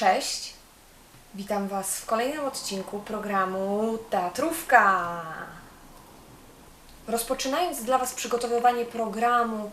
Cześć! Witam Was w kolejnym odcinku programu Teatrówka. Rozpoczynając dla Was przygotowywanie programu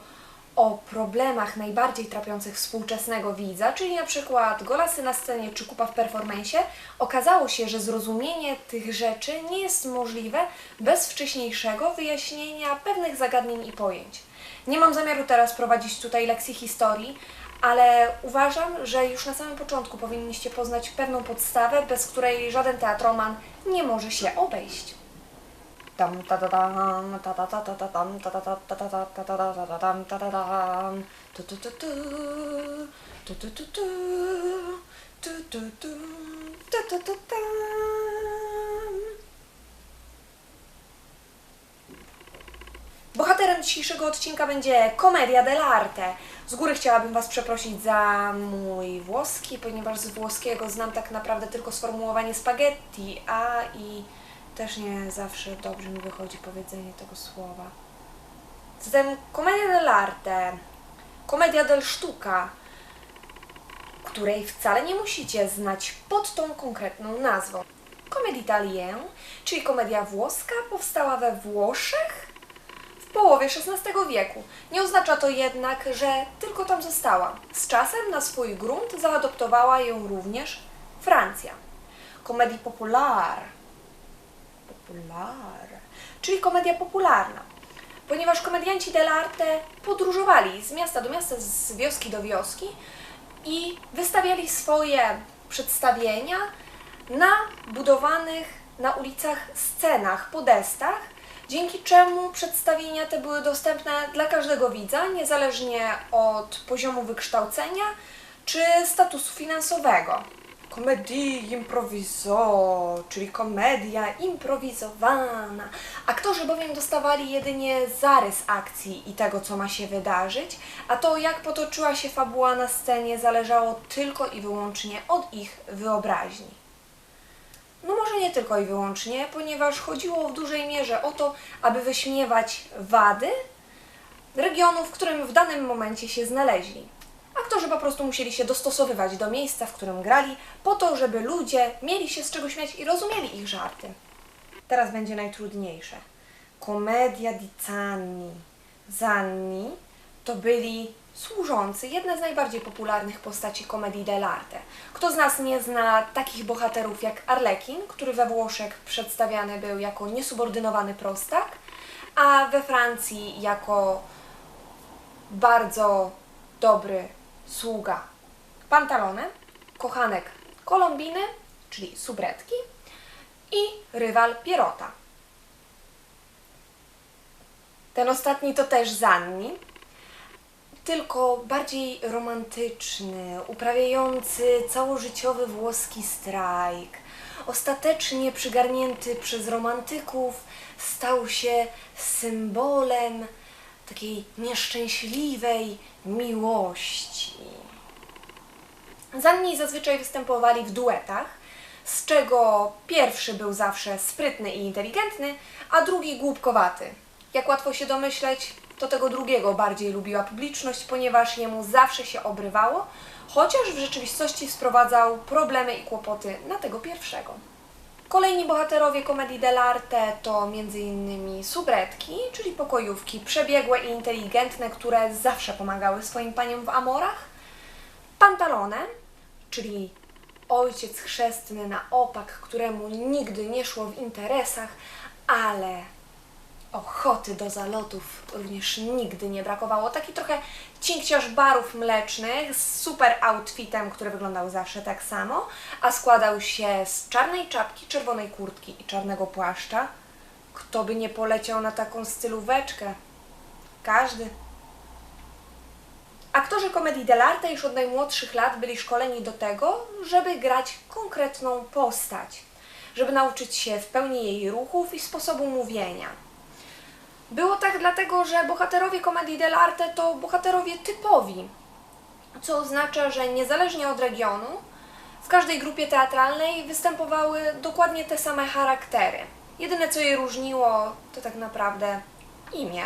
o problemach najbardziej trapiących współczesnego widza, czyli na przykład golasy na scenie czy kupa w performensie, okazało się, że zrozumienie tych rzeczy nie jest możliwe bez wcześniejszego wyjaśnienia pewnych zagadnień i pojęć. Nie mam zamiaru teraz prowadzić tutaj lekcji historii, ale uważam, że już na samym początku powinniście poznać pewną podstawę, bez której żaden teatroman nie może się obejść. Bohaterem dzisiejszego odcinka będzie komedia dell'arte. Z góry chciałabym Was przeprosić za mój włoski, ponieważ z włoskiego znam tak naprawdę tylko sformułowanie spaghetti, a i też nie zawsze dobrze mi wychodzi powiedzenie tego słowa. Zatem komedia dell'arte, komedia del sztuka, której wcale nie musicie znać pod tą konkretną nazwą. Comédie italien, czyli komedia włoska, powstała we Włoszech połowie XVI wieku. Nie oznacza to jednak, że tylko tam została. Z czasem na swój grunt zaadoptowała ją również Francja. Komedii popular, popular, czyli komedia popularna. Ponieważ komedianci dell'arte podróżowali z miasta do miasta, z wioski do wioski i wystawiali swoje przedstawienia na budowanych na ulicach scenach, podestach, dzięki czemu przedstawienia te były dostępne dla każdego widza, niezależnie od poziomu wykształcenia czy statusu finansowego. Comedie improviso, czyli komedia improwizowana. Aktorzy bowiem dostawali jedynie zarys akcji i tego, co ma się wydarzyć, a to, jak potoczyła się fabuła na scenie, zależało tylko i wyłącznie od ich wyobraźni. Nie tylko i wyłącznie, ponieważ chodziło w dużej mierze o to, aby wyśmiewać wady regionu, w którym w danym momencie się znaleźli. Aktorzy po prostu musieli się dostosowywać do miejsca, w którym grali, po to, żeby ludzie mieli się z czego śmiać i rozumieli ich żarty. Teraz będzie najtrudniejsze. Komedia di Zanni. Zanni to byli służący, jedna z najbardziej popularnych postaci komedii dell'arte. Kto z nas nie zna takich bohaterów jak Arlekin, który we Włoszech przedstawiany był jako niesubordynowany prostak, a we Francji jako bardzo dobry sługa Pantalone, kochanek Kolombiny, czyli subretki i rywal Pierota. Ten ostatni to też Zanni, tylko bardziej romantyczny, uprawiający całożyciowy włoski strajk. Ostatecznie przygarnięty przez romantyków, stał się symbolem takiej nieszczęśliwej miłości. Zanni zazwyczaj występowali w duetach, z czego pierwszy był zawsze sprytny i inteligentny, a drugi głupkowaty. Jak łatwo się domyśleć, to tego drugiego bardziej lubiła publiczność, ponieważ jemu zawsze się obrywało, chociaż w rzeczywistości sprowadzał problemy i kłopoty na tego pierwszego. Kolejni bohaterowie komedii dell'arte to m.in. subretki, czyli pokojówki przebiegłe i inteligentne, które zawsze pomagały swoim paniom w amorach, pantalone, czyli ojciec chrzestny na opak, któremu nigdy nie szło w interesach, ale ochoty do zalotów również nigdy nie brakowało. Taki trochę cinkciarz barów mlecznych z super outfitem, który wyglądał zawsze tak samo, a składał się z czarnej czapki, czerwonej kurtki i czarnego płaszcza. Kto by nie poleciał na taką stylóweczkę? Każdy. Aktorzy komedii dell'arte już od najmłodszych lat byli szkoleni do tego, żeby grać konkretną postać, żeby nauczyć się w pełni jej ruchów i sposobu mówienia. Było tak dlatego, że bohaterowie komedii dell'arte to bohaterowie typowi, co oznacza, że niezależnie od regionu, w każdej grupie teatralnej występowały dokładnie te same charaktery. Jedyne co je różniło to tak naprawdę imię.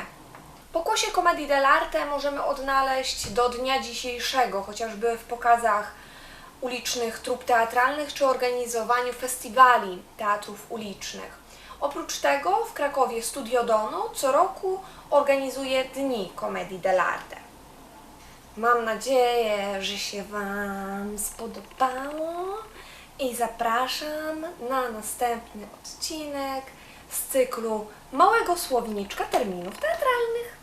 Pokłosie komedii dell'arte możemy odnaleźć do dnia dzisiejszego, chociażby w pokazach ulicznych trup teatralnych czy organizowaniu festiwali teatrów ulicznych. Oprócz tego w Krakowie Studio Dono co roku organizuje Dni Komedii dell'arte. Mam nadzieję, że się Wam spodobało i zapraszam na następny odcinek z cyklu Małego Słowniczka Terminów Teatralnych.